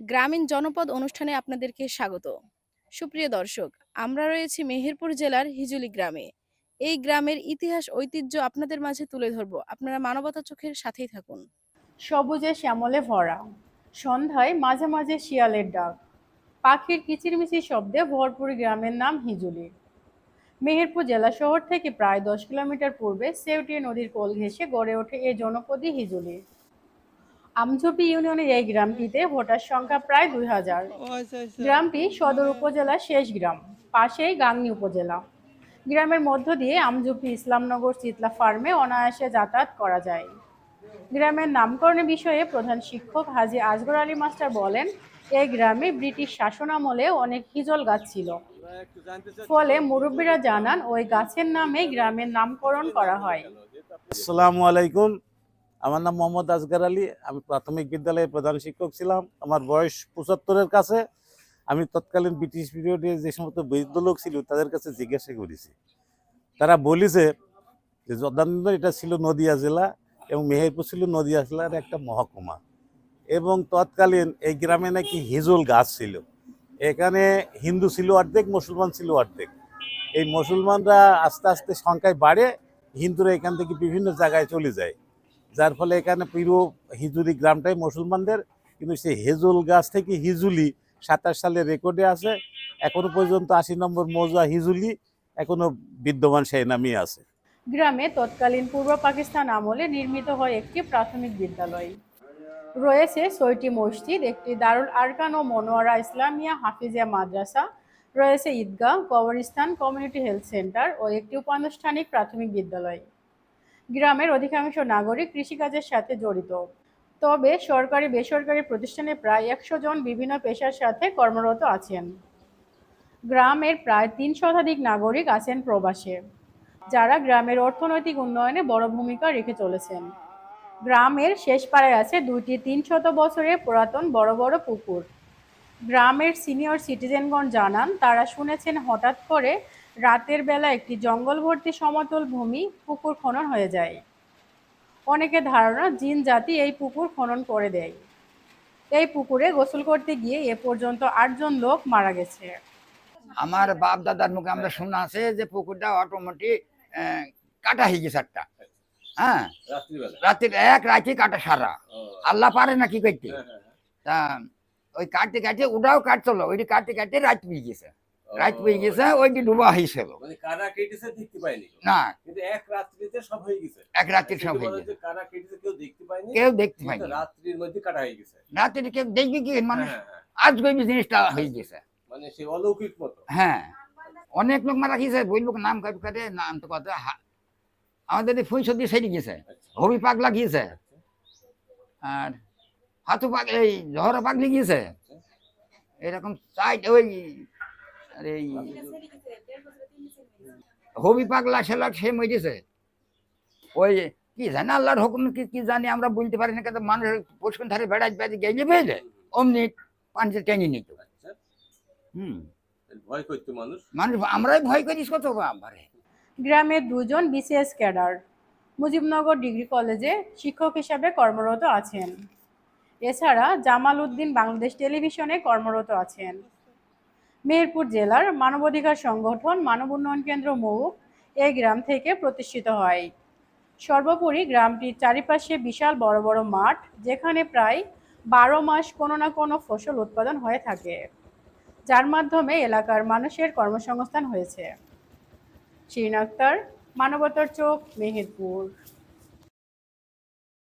গ্রামীণ জনপদ অনুষ্ঠানে আপনাদেরকে স্বাগত। সুপ্রিয় দর্শক, আমরা রয়েছি মেহেরপুর জেলার হিজুলি গ্রামে। এই গ্রামের ইতিহাস, ঐতিহ্য আপনাদের মাঝে তুলে ধরবো। আপনারা মানবতা চোখের সাথেই থাকুন। সবুজে শ্যামলে ভরা, সন্ধ্যায় মাঝে মাঝে শিয়ালের ডাক। পাখির কিচিরমিচির শব্দে ভরপুর গ্রামের নাম হিজুলি। মেহেরপুর জেলা শহর থেকে প্রায় দশ কিলোমিটার পূর্বে সেউটিয়া নদীর কোল ঘেঁষে গড়ে ওঠে এই জনপদই হিজুলি। আমঝুপি ইউনিয়নের এই গ্রামটিতে ভোটার সংখ্যা প্রায় দুই হাজার। গ্রামটি সদর উপজেলার শেষ গ্রাম পাশেই গাংনী উপজেলা। গ্রামের মধ্য দিয়ে আমজুপি ইসলামনগর চিতলা ফার্মে অনায়াসে যাতায়াত করা যায়। গ্রামের নামকরণের বিষয়ে প্রধান শিক্ষক হাজি আজগর আলী মাস্টার বলেন এই গ্রামে ব্রিটিশ শাসন আমলে অনেক হিজল গাছ ছিল। ফলে মুরব্বীরা জানান ওই গাছের নামে গ্রামের নামকরণ করা হয়। আসসালামু আলাইকুম। আমার নাম মোহাম্মদ আসগার আলী। আমি প্রাথমিক বিদ্যালয়ের প্রধান শিক্ষক ছিলাম। আমার বয়স পঁচাত্তরের কাছে। আমি তৎকালীন ব্রিটিশ পিরিয়ডে যে সমস্ত বৈধ লোক ছিল, তাদের কাছে জিজ্ঞাসা করেছি। তারা বলেছে যে জর্দানন্দ এটা ছিল নদিয়া জেলা এবং মেহেরপুর ছিল নদিয়া জেলার একটা মহকুমা এবং তৎকালীন এই গ্রামে নাকি হিজল গাছ ছিল। এখানে হিন্দু ছিল অর্ধেক, মুসলমান ছিল অর্ধেক। এই মুসলমানরা আস্তে আস্তে সংখ্যায় বাড়ে, হিন্দুরা এখান থেকে বিভিন্ন জায়গায় চলে যায়। যার ফলে এখানে পিরো হিজুলি গ্রামটাই মুসলমানদের, কিন্তু সেই হেজুল গাছ থেকে হিজুলি সাতাশ সালে রেকর্ডে আছে, এখনও পর্যন্ত আশি নম্বর মৌজা হিজুলি এখনও বিদ্যমান সেই নামই আছে। গ্রামে তৎকালীন পূর্ব পাকিস্তান আমলে নির্মিত হয় একটি প্রাথমিক বিদ্যালয়। রয়েছে ছয়টি মসজিদ, একটি দারুল আরকান ও মনোয়ারা ইসলামিয়া হাফিজিয়া মাদ্রাসা, রয়েছে ঈদগাহ, কবরস্থান, কমিউনিটি হেলথ সেন্টার ও একটি উপানুষ্ঠানিক প্রাথমিক বিদ্যালয়। গ্রামের অধিকাংশ নাগরিক কৃষিকাজের সাথে জড়িত। তবে সরকারি, বেসরকারি প্রতিষ্ঠানে প্রায় একশো জন বিভিন্ন পেশার সাথে কর্মরত আছেন। গ্রামের প্রায় তিন শতাধিক নাগরিক আছেন প্রবাসে, যারা গ্রামের অর্থনৈতিক উন্নয়নে বড় ভূমিকা রেখে চলেছেন। গ্রামের শেষ পাড়ায় আছে দুইটি তিন শত বছরের পুরাতন বড় বড় পুকুর। গ্রামের সিনিয়র সিটিজেনগণ জানান, তারা শুনেছেন হঠাৎ করে রাতের বেলা একটি জঙ্গল ভর্তি সমতল ভূমি পুকুর খনন হয়ে যায়। অনেকে ধারণা জিন জাতি এই পুকুর খনন করে দেয়। এই পুকুরে গোসল করতে গিয়ে এ পর্যন্ত আটজন লোক মারা গেছে। আমার বাপ দাদার মুখে আমরা শোনা আছে যে পুকুরটা অটোমেটিক কাটা হয়ে গেছে একটা। হ্যাঁ? রাত্রির এক রাতে কাটা সারা। আল্লাহ পারে না কি করতে? তা ওই কাটতে কাটতে ওটাও কাটছিল ওইটি কাটতে কাটতে রাত পেয়ে গেছে। রাত পেয়ে গেছে ওইটি ডুবা হয়েছিল। মানে কারা কেটেছে দেখতে পাইনি না। কিন্তু এক রাত্রিতে সব হয়ে গেছে। এক রাত্রির সব হয়ে গেছে। কারা কেটেছে কেউ দেখতে পায়নি কেউ দেখতে কিন্তু রাত্রির মধ্যে কাটা হয়ে গেছে। রাত্রির কেউ দেখবে কি? মানুষ হ্যাঁ, হ্যাঁ, আজ কইবি জিনিসটা হয়ে গেছে। মানে সে অলৌকিক মতো। হ্যাঁ। অনেক লোক মারা গেছে বলব নাম কাজ করে নাম তো কথা আমাদের ফুই সর্দি সেরে গেছে। আচ্ছা, হবি পাক লাগিয়েছে আর হাতু পাগ এই ঝড় পাগলি গিয়েছে। এরকম চাই ওই এই হবি পাগলা সেলা সে মরেছে। ওই কি জানি আল্লাহর হুকুম কি কি জানি আমরা বলতে পারি না কিন্তু মানুষ পশুন ধারে বেড়াই বেড়াই গেলে বুঝলে? অমনি পানিতে টেনে নিত। আচ্ছা। হুম। ভয় করতো মানুষ? মানুষ আমরাই ভয় করিস কত বাবারে গ্রামের দুজন বিসিএস ক্যাডার মুজিবনগর ডিগ্রি কলেজে শিক্ষক হিসাবে কর্মরত আছেন। এছাড়া জামাল উদ্দিন বাংলাদেশ টেলিভিশনে কর্মরত আছেন। মেহেরপুর জেলার মানবাধিকার সংগঠন মানব উন্নয়ন কেন্দ্র মৌক এই গ্রাম থেকে প্রতিষ্ঠিত হয়। সর্বোপরি গ্রামটির চারিপাশে বিশাল বড় বড় মাঠ, যেখানে প্রায় বারো মাস কোনো না কোনো ফসল উৎপাদন হয়ে থাকে, যার মাধ্যমে এলাকার মানুষের কর্মসংস্থান হয়েছে। শিরিন আক্তার, মানবতার চোখ, মেহেরপুর।